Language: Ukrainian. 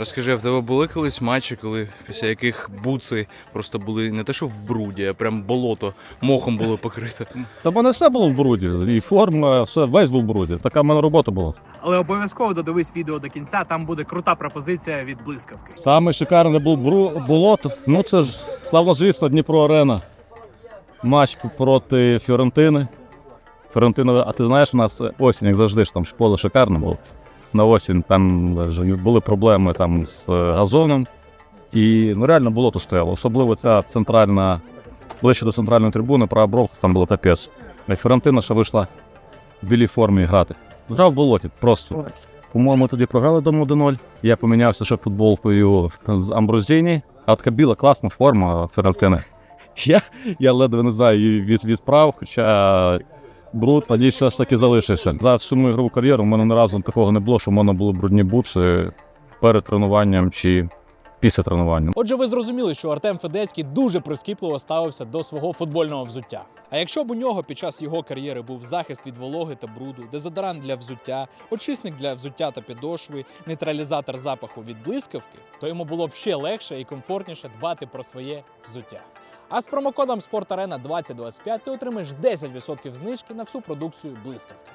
Розкажи, а в тебе були колись матчі, коли після яких буци просто були не те, що в бруді, а прям болото мохом було покрите. Та в мене все було в бруді. І форма, все, весь був в бруді. Така в мене робота була. Але обов'язково додивись відео до кінця, там буде крута пропозиція від блискавки. Саме шикарне був бру- болото. Ну це ж славно звісно, Дніпро Арена. Матч проти Фіорентини. Фіорентина, а ти знаєш, у нас осінь, як завжди ж там поле шикарне було. На осінь там були проблеми там з е, газоном. І ну, реально болото стояло. Особливо ця центральна, ближче до центральної трибуни, права бровка, там було капець. А Фіорентина ще вийшла в білій формі грати. Грав в болоті просто. По-моєму, тоді програли дома 1-0. Я помінявся ще футболкою з Амброзіні. А біла класна форма Ферентини. Я, я ледве не знаю її від, відправ, хоча бруд надіюсь, все ж таки залишився. За всю мою ігрову кар'єру в мене ні разу такого не було, що в мене були брудні бутси перед тренуванням чи після тренування. Отже, ви зрозуміли, що Артем Федецький дуже прискіпливо ставився до свого футбольного взуття. А якщо б у нього під час його кар'єри був захист від вологи та бруду, дезодорант для взуття, очисник для взуття та підошви, нейтралізатор запаху від блискавки, то йому було б ще легше і комфортніше дбати про своє взуття. А з промокодом SportArena 2025 ти отримаєш 10% знижки на всю продукцію блискавки.